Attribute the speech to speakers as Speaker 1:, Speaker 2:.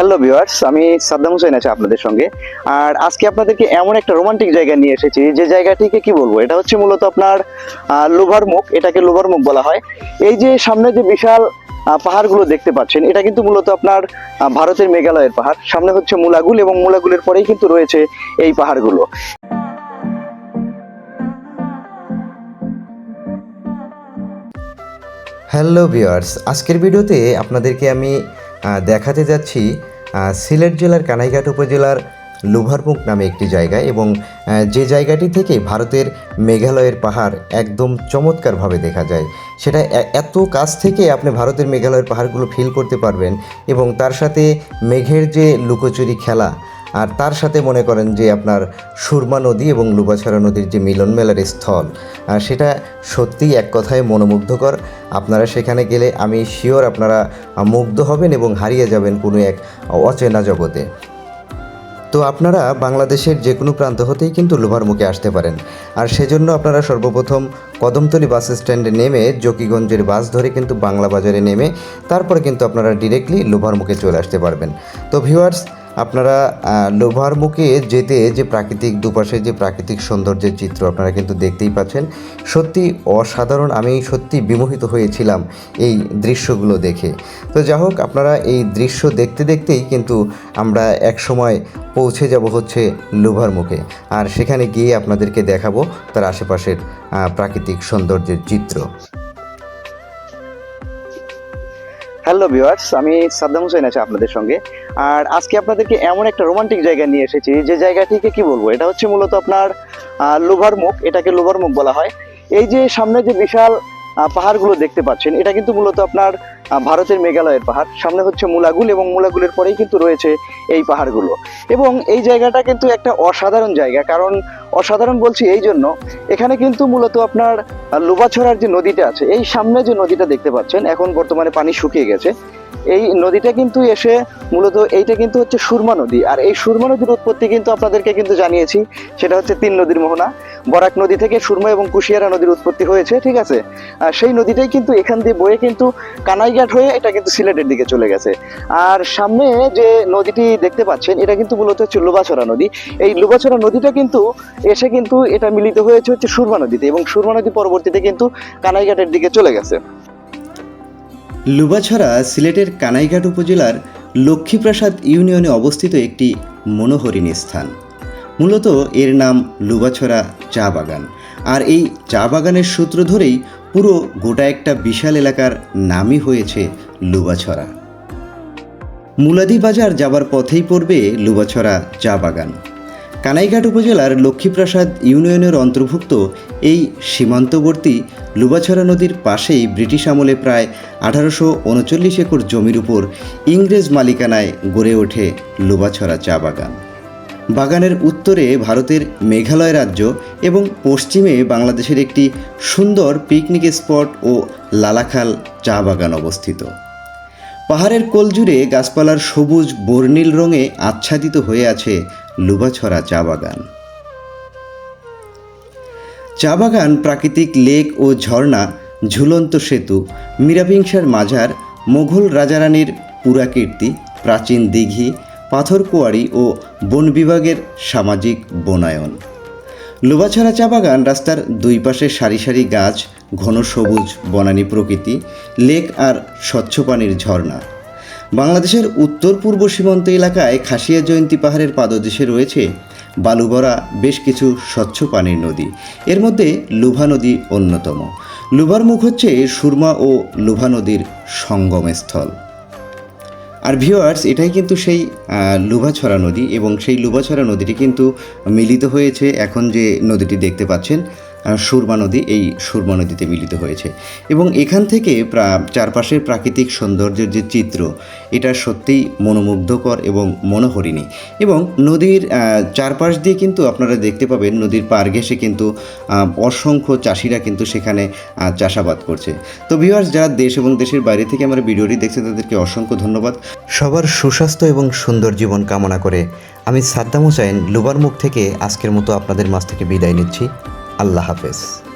Speaker 1: Hello viewers আমি সাদ্দাম হোসেন আছি আপনাদের সঙ্গে। আর আজকে আপনাদেরকে এমন একটা রোমান্টিক জায়গা নিয়ে এসেছি, যে জায়গাটিকে কি বলব? এটা হচ্ছে মূলত আপনার লোভার মুখ। এটাকে লোভার মুখ বলা হয়। এই যে সামনে যে বিশাল পাহাড়গুলো দেখতে পাচ্ছেন, এটা কিন্তু মূলত আপনার ভারতের মেঘালয়ের পাহাড়। সামনে হচ্ছে মুলাগুল এবং মুলাগুলের পরেই কিন্তু রয়েছে এই পাহাড়গুলো।
Speaker 2: হ্যালো ভিউয়ার্স আজকের ভিডিওতে আপনাদেরকে আমি দেখাতে যাচ্ছি সিলেট জেলার কানাইঘাট উপজেলার লুভারমুখ নামে একটি জায়গা এবং যে জায়গাটি থেকে ভারতের মেঘালয়ের পাহাড় একদম চমৎকারভাবে দেখা যায়। সেটা এত কাছ থেকে আপনি ভারতের মেঘালয়ের পাহাড়গুলো ফিল করতে পারবেন এবং তার সাথে মেঘের যে লুকোচুরি খেলা আর তার সাথে মনে করেন যে আপনার সুরমা নদী এবং লুবাছড়া নদীর যে মিলন মেলার স্থল সেটা সত্যিই এক কথায় মনোমুগ্ধকর। আপনারা সেখানে গেলে আমি শিওর আপনারা মুগ্ধ হবেন এবং হারিয়ে যাবেন কোনো এক অচেনা জগতে। তো আপনারা বাংলাদেশের যে কোনো প্রান্ত হতেই কিন্তু লোভারমুখে আসতে পারেন। আর সেজন্য আপনারা সর্বপ্রথম কদমতলি বাস স্ট্যান্ডে নেমে জকিগঞ্জের বাস ধরে কিন্তু বাংলা বাজারে নেমে তারপরে কিন্তু আপনারা ডিরেক্টলি লোভারমুখে চলে আসতে পারবেন। তো ভিউয়ার্স আপনারা লোভার মুখে যেতে যে প্রাকৃতিক দুপাশে যে প্রাকৃতিক সৌন্দর্যের চিত্র আপনারা কিন্তু দেখতেই পাচ্ছেন, সত্যি অসাধারণ, আমি সত্যি বিমোহিত হয়েছিলাম এই দৃশ্যগুলো দেখে। তো যা হোক, আপনারা এই দৃশ্য দেখতে দেখতেই কিন্তু আমরা এক সময় পৌঁছে যাব হচ্ছে লোভার মুখে আর সেখানে গিয়ে আপনাদেরকে দেখাবো তার আশেপাশের প্রাকৃতিক সৌন্দর্যের চিত্র।
Speaker 1: হ্যালো ভিউয়ার্স আমি সাদ্দাম হোসেন আছি আপনাদের সঙ্গে। আর আজকে আপনাদেরকে এমন একটা রোমান্টিক জায়গা নিয়ে এসেছি, যে জায়গাটিকে কি বলব? এটা হচ্ছে মূলত আপনার লোভার মুখ, এটাকে লোভার মুখ বলা হয়। এই যে সামনে যে বিশাল পাহাড়গুলো দেখতে পাচ্ছেন, এটা কিন্তু মূলত আপনার ভারতের মেঘালয়ের পাহাড়। সামনে হচ্ছে মুলাগুল এবং মুলাগুলের পরেই কিন্তু রয়েছে এই পাহাড়গুলো। এবং এই জায়গাটা কিন্তু একটা অসাধারণ জায়গা, কারণ অসাধারণ বলছি এই জন্য, এখানে কিন্তু মূলত আপনার লোবাছড়ার যে নদীটা আছে, এই সামনে যে নদীটা দেখতে পাচ্ছেন, এখন বর্তমানে পানি শুকিয়ে গেছে। এই নদীটা কিন্তু এসে মূলত এইটা কিন্তু হচ্ছে সুরমা নদী। আর এই সুরমা নদীর উৎপত্তি কিন্তু আপনাদেরকে কিন্তু জানিয়েছি, সেটা হচ্ছে তিন নদীর মোহনা। বরাক নদী থেকে সুরমা এবং কুশিয়ারা নদীর উৎপত্তি হয়েছে, ঠিক আছে? আর সেই নদীটাই কিন্তু এখান দিয়ে বয়ে কিন্তু কানাইঘাট হয়ে এটা কিন্তু সিলেটের দিকে চলে গেছে। আর সামনে যে নদীটি দেখতে পাচ্ছেন, এটা কিন্তু মূলত হচ্ছে লোবাছড়া নদী। এই লোবাছড়া নদীটা কিন্তু এসে কিন্তু এটা মিলিত হয়েছে হচ্ছে সুরমা নদীতে এবং সুরমা নদী পরবর্তীতে কিন্তু কানাইঘাটের দিকে চলে গেছে।
Speaker 2: লুবাছড়া সিলেটের কানাইঘাট উপজেলার লক্ষ্মীপ্রাসাদ ইউনিয়নে অবস্থিত একটি মনোহরিণী স্থান। মূলত এর নাম লুবাছড়া চা বাগান। আর এই চা বাগানের সূত্র ধরেই পুরো গোটা একটা বিশাল এলাকার নামই হয়েছে লুবাছড়া। মুলাদি বাজার যাবার পথেই পড়বে লুবাছড়া চা বাগান। কানাইঘাট উপজেলার লক্ষ্মীপ্রাসাদ ইউনিয়নের অন্তর্ভুক্ত এই সীমান্তবর্তী লুবাছড়া নদীর পাশেই ব্রিটিশ আমলে প্রায় আঠারোশো উনচল্লিশ একর জমির উপর ইংরেজ মালিকানায় গড়ে ওঠে লুবাছড়া চা বাগান। বাগানের উত্তরে ভারতের মেঘালয় রাজ্য এবং পশ্চিমে বাংলাদেশের একটি সুন্দর পিকনিক স্পট ও লালাখাল চা বাগান অবস্থিত। পাহাড়ের কোল জুড়ে গাছপালার সবুজ বর্ণিল রঙে আচ্ছাদিত হয়ে আছে লুবাছড়া চা বাগান। চা বাগান প্রাকৃতিক লেক ও ঝর্ণা, ঝুলন্ত সেতু মীরাপিংসার মাজার, মোঘল রাজারানীর পুরাকীর্তি, প্রাচীন দিঘি পাথরকুয়ারি ও বন বিভাগের সামাজিক বনায়ন। লোবাছড়া চা বাগান রাস্তার দুই পাশে সারি সারি গাছ, ঘন সবুজ বনানী প্রকৃতি, লেক আর স্বচ্ছ পানির ঝর্ণা। বাংলাদেশের উত্তর পূর্ব সীমান্ত এলাকায় খাসিয়া জয়ন্তী পাহাড়ের পাদদেশে রয়েছে বালুভরা বেশ কিছু স্বচ্ছ পানির নদী। এর মধ্যে লুভা নদী অন্যতম। লুভার মুখ হচ্ছে সুরমা ও লুভা নদীর সঙ্গমস্থল। আর ভিওয়ার্স এটাই কিন্তু সেই লুভাছড়া নদী এবং সেই লুভাছড়া নদীটি কিন্তু মিলিত হয়েছে এখন যে নদীটি দেখতে পাচ্ছেন। সুরমা নদী, এই সুরমা নদীতে মিলিত হয়েছে। এবং এখান থেকে চারপাশের প্রাকৃতিক সৌন্দর্যের যে চিত্র, এটা সত্যিই মনোমুগ্ধকর এবং মনোহরিণী। এবং নদীর চারপাশ দিয়ে কিন্তু আপনারা দেখতে পাবেন, নদীর পার ঘেঁষে কিন্তু অসংখ্য চাষিরা কিন্তু সেখানে চাষাবাদ করছে। তো ভিউয়ার্স যারা দেশ এবং দেশের বাইরে থেকে আমার ভিডিওটি দেখছেন, তাদেরকে অসংখ্য ধন্যবাদ। সবার সুস্বাস্থ্য এবং সুন্দর জীবন কামনা করে আমি সাদ্দাম হোসাইন লুবার মুখ থেকে আজকের মতো আপনাদের মাছ থেকে বিদায় নিচ্ছি। আল্লাহ হাফেজ।